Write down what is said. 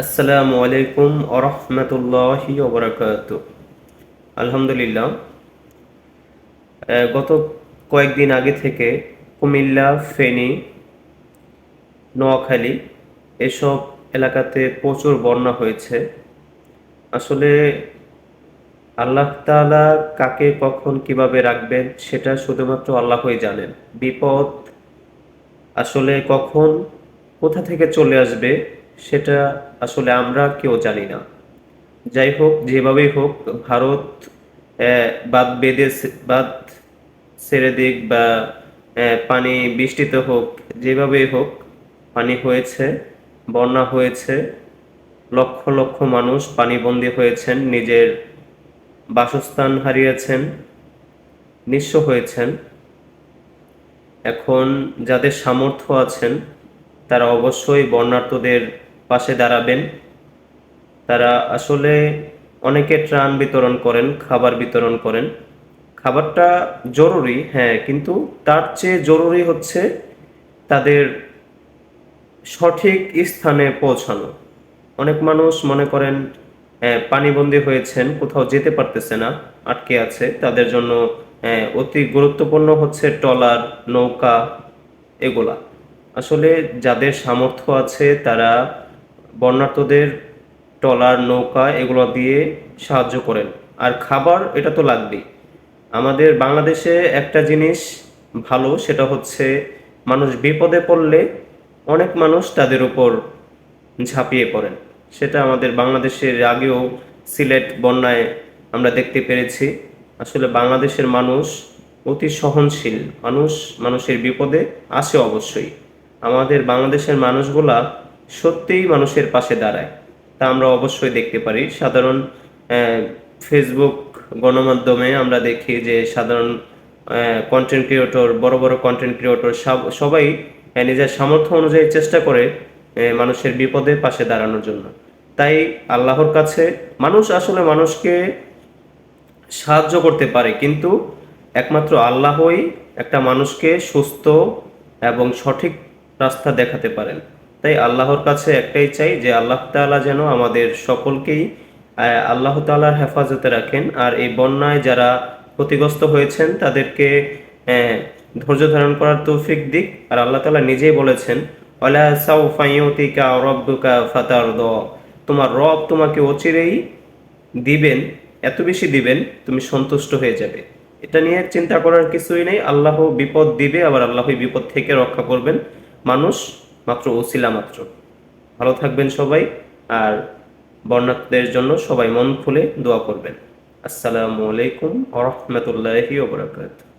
আসসালামু আলাইকুম আরহামতুল্লাহি ওবরাকাত। আলহামদুলিল্লাহ গত কয়েকদিন আগে থেকে কুমিল্লা, ফেনী, নোয়াখালী এসব এলাকাতে প্রচুর বন্যা হয়েছে। আসলে আল্লাহ তাআলা কাকে কখন কীভাবে রাখবেন সেটা শুধুমাত্র আল্লাহই জানেন। বিপদ আসলে কখন, কোথা থেকে চলে আসবে সেটা আসলে আমরা কেউ জানি না। যাই হোক, যেভাবেই হোক, ভারত বাদ বাঁধ বাঁধ ছেড়ে দিক বা পানি বৃষ্টিতে হোক যেভাবেই হোক, পানি হয়েছে, বন্যা হয়েছে, লক্ষ লক্ষ মানুষ পানিবন্দী হয়েছেন, নিজের বাসস্থান হারিয়েছেন, নিঃস্ব হয়েছেন। এখন যাদের সামর্থ্য আছেন, তারা অবশ্যই বন্যার্তদের পাশে দাঁড়াবেন। তারা আসলে অনেকে ত্রাণ বিতরণ করেন, খাবার বিতরণ করেন। খাবারটা জরুরি হ্যাঁ কিন্তু তার চেয়ে জরুরি হচ্ছে তাদের সঠিক স্থানে পৌঁছানো। অনেক মানুষ মনে করেন পানিবন্দী হয়েছেন, কোথাও যেতে পারতেছে না, আটকে আছে। তাদের জন্য অতি গুরুত্বপূর্ণ হচ্ছে ট্রলার, নৌকা, এগুলা। আসলে যাদের সামর্থ্য আছে তারা বন্যার্তদের ট্রলার নৌকা এগুলো দিয়ে সাহায্য করেন। আর খাবার, এটা তো লাগবেই। আমাদের বাংলাদেশে একটা জিনিস ভালো, সেটা হচ্ছে মানুষ বিপদে পড়লে অনেক মানুষ তাদের উপর ঝাঁপিয়ে পড়েন। সেটা আমাদের বাংলাদেশের আগেও সিলেট বন্যায় আমরা দেখতে পেরেছি। আসলে বাংলাদেশের মানুষ অতি সহনশীল। মানুষ, মানুষের বিপদে আসে অবশ্যই। আমাদের বাংলাদেশের মানুষগুলা সত্যিই মানুষের পাশে দাঁড়ায়। তা আমরা অবশ্যই দেখতে পারি। সাধারণ ফেসবুক গণমাধ্যমে আমরা দেখি যে সাধারণ কন্টেন্ট ক্রিয়েটর বড় বড় কন্টেন্ট ক্রিয়েটর সবাই নিজের সামর্থ্য অনুযায়ী চেষ্টা করে মানুষের বিপদে পাশে দাঁড়ানোর জন্য। তাই আল্লাহর কাছে মানুষ আসলে মানুষকে সাহায্য করতে পারে, কিন্তু একমাত্র আল্লাহই একটা মানুষকে সুস্থ এবং সঠিক রাস্তা দেখাতে পারেন। তাই আল্লাহর কাছে একটাই চাই যে আল্লাহ তাআলা যেন আমাদের সকলকেই আল্লাহ তাআলার হেফাজতে রাখেন। আর এই বন্যায় যারা ক্ষতিগ্রস্ত হয়েছেন, তাদেরকে ধৈর্য ধারণ করার তৌফিক দিক। আর আল্লাহ তাআলা নিজেই বলেছেন রাব্বুকা ফাতারদ। তোমার রব তোমাকে অচিরেই দিবেন, এত বেশি দিবেন, তুমি সন্তুষ্ট হয়ে যাবে। এটা নিয়ে চিন্তা করার কিছুই নেই। আল্লাহ বিপদ দিবে, আবার আল্লাহই বিপদ থেকে রক্ষা করবেন। মানুষ মাত্র ওসিলা মাত্র। ভালো থাকবেন সবাই আর বর্ণার্থীদের জন্য সবাই মন খুলে দোয়া করবেন। আসসালামু আলাইকুম আ রহমতুল্লাহি ওবরাকাতুহ